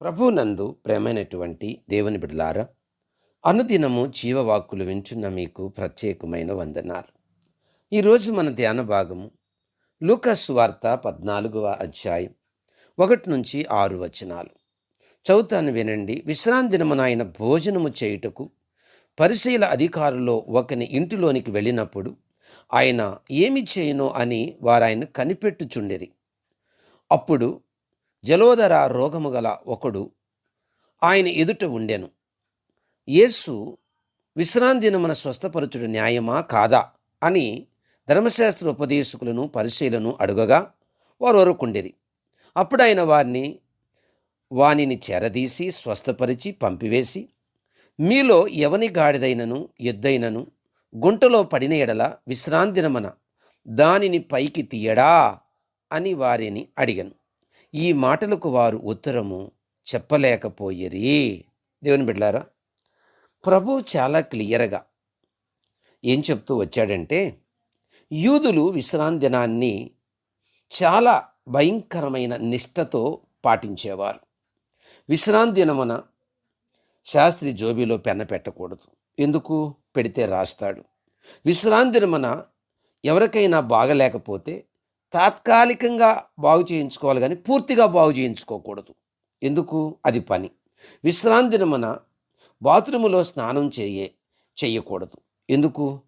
ప్రభునందు ప్రేమైనటువంటి దేవుని బిడ్డలారా అనుదినము జీవవాక్కులు వింటున్న మీకు ప్రత్యేకమైన వందనాలు. ఈరోజు మన ధ్యాన భాగము లూకస్ వార్త పద్నాలుగవ అధ్యాయం ఒకటి నుంచి ఆరు వచనాలు. చౌతాను వినండి. విశ్రాంతి దినమున ఆయన భోజనము చేయుటకు పరిశీల అధికారులో ఒకని ఇంటిలోనికి వెళ్ళినప్పుడు ఆయన ఏమి చేయను అని వారాయన కనిపెట్టుచుండిరి. అప్పుడు జలోదర రోగము గల ఒకడు ఆయన ఎదుట ఉండెను. యేసు విశ్రాంతినమున స్వస్థపరచుడు న్యాయమా కాదా అని ధర్మశాస్త్ర ఉపదేశకులను పరిశీలను అడుగగా వారు వరకుండిరి అప్పుడు ఆయన వారిని వానిని చెరదీసి స్వస్థపరిచి పంపివేసి మీలో ఎవని గాడిదైనను ఎద్దైనను గుంటలో పడిన ఎడల విశ్రాంతినమన దానిని పైకి తీయడా అని వారిని అడిగను. ఈ మాటలకు వారు ఉత్తరము చెప్పలేకపోయిరి దేవుని బిడ్డారా ప్రభు చాలా క్లియర్గా ఏం చెప్తూ వచ్చాడంటే యూదులు విశ్రాంతి దినాన్ని చాలా భయంకరమైన నిష్ఠతో పాటించేవారు. విశ్రాంతి దినమున శాస్త్రి జోబీలో పెన్న పెట్టకూడదు. ఎందుకు? పెడితే రాస్తాడు. విశ్రాంతి దినమున ఎవరికైనా బాగలేకపోతే తాత్కాలికంగా బాగు చేయించుకోవాలి కానీ పూర్తిగా బాగు చేయించుకోకూడదు. ఎందుకు? అది పని. విశ్రాంతి దినమున బాత్రూములో స్నానం చేయే చేయకూడదు. ఎందుకు?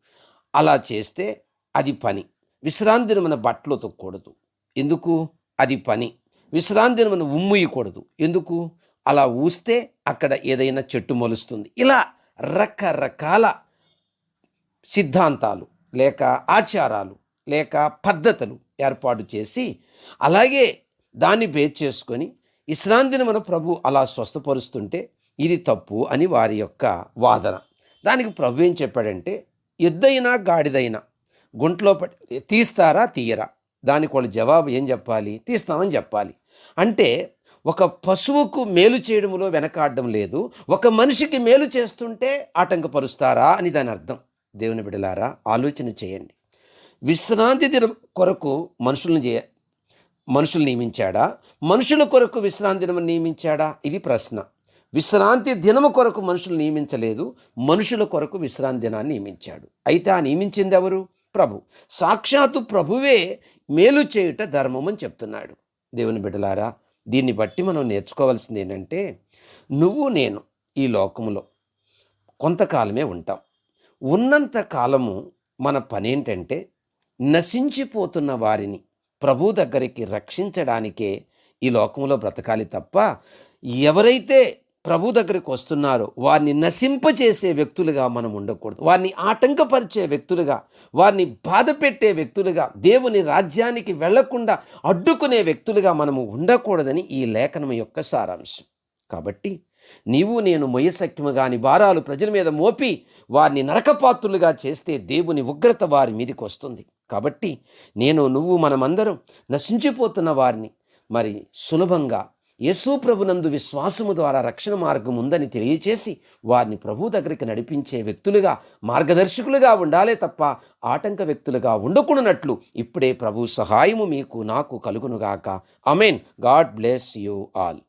అలా చేస్తే అది పని. విశ్రాంతి దినమున బట్టలు తొక్కకూడదు ఎందుకు? అది పని. విశ్రాంతి దినమున ఉమ్మయ్యకూడదు ఎందుకు? అలా ఊస్తే అక్కడ ఏదైనా చెట్టు మొలుస్తుంది. ఇలా రకరకాల సిద్ధాంతాలు లేక ఆచారాలు లేక పద్ధతులు ఏర్పాటు చేసి అలాగే దాన్ని బేస్ చేసుకొని విశ్రాంతిని మన ప్రభు అలా స్వస్థపరుస్తుంటే ఇది తప్పు అని వారి యొక్క వాదన. దానికి ప్రభు ఏం చెప్పాడంటే ఎద్దైనా గాడిదైనా గుంట్లో తీస్తారా తీయరా? దానికి వాళ్ళు జవాబు ఏం చెప్పాలి? తీస్తామని చెప్పాలి. అంటే ఒక పశువుకు మేలు చేయడంలో వెనకాడడం లేదు ఒక మనిషికి మేలు చేస్తుంటే ఆటంకపరుస్తారా అని దాని అర్థం. దేవుని బిడలారా ఆలోచన చేయండి. విశ్రాంతి దినం కొరకు మనుషులను చేయ మనుషులు నియమించాడా? మనుషుల కొరకు విశ్రాంతి దినం నియమించాడా? ఇది ప్రశ్న. విశ్రాంతి దినము కొరకు మనుషులు నియమించలేదు మనుషుల కొరకు విశ్రాంతి దినాన్ని నియమించాడు. అయితే ఆ నియమించింది ఎవరు? ప్రభు. సాక్షాత్తు ప్రభువే మేలు చేయుట ధర్మం అని చెప్తున్నాడు. దేవుని బిడ్డలారా దీన్ని బట్టి మనం నేర్చుకోవాల్సింది ఏంటంటే నువ్వు నేను ఈ లోకములో కొంతకాలమే ఉంటాం. ఉన్నంత కాలము మన పని ఏంటంటే నశించిపోతున్న వారిని ప్రభు దగ్గరికి రక్షించడానికే ఈ లోకంలో బ్రతకాలి తప్ప ఎవరైతే ప్రభు దగ్గరికి వస్తున్నారో వారిని నశింపచేసే వ్యక్తులుగా మనం ఉండకూడదు. వారిని ఆటంకపరిచే వ్యక్తులుగా వారిని బాధ పెట్టే వ్యక్తులుగా దేవుని రాజ్యానికి వెళ్ళకుండా అడ్డుకునే వ్యక్తులుగా మనము ఉండకూడదని ఈ లేఖనం యొక్క సారాంశం. కాబట్టి నీవు నేను మొయ్యశక్యము కాని భారాలు ప్రజల మీద మోపి వారిని నరకపాత్రులుగా చేస్తే దేవుని ఉగ్రత వారి మీదకి వస్తుంది. కాబట్టి నేను నువ్వు మనమందరం నశించిపోతున్న వారిని. మరి సులభంగా యేసు ప్రభునందు విశ్వాసము ద్వారా రక్షణ మార్గం ఉందని తెలియచేసి వారిని ప్రభు దగ్గరికి నడిపించే వ్యక్తులుగా మార్గదర్శకులుగా ఉండాలే తప్ప ఆటంక వ్యక్తులుగా ఉండకూడనట్లు ఇప్పుడే ప్రభు సహాయము మీకు నాకు కలుగునుగాక. Amen God bless you all.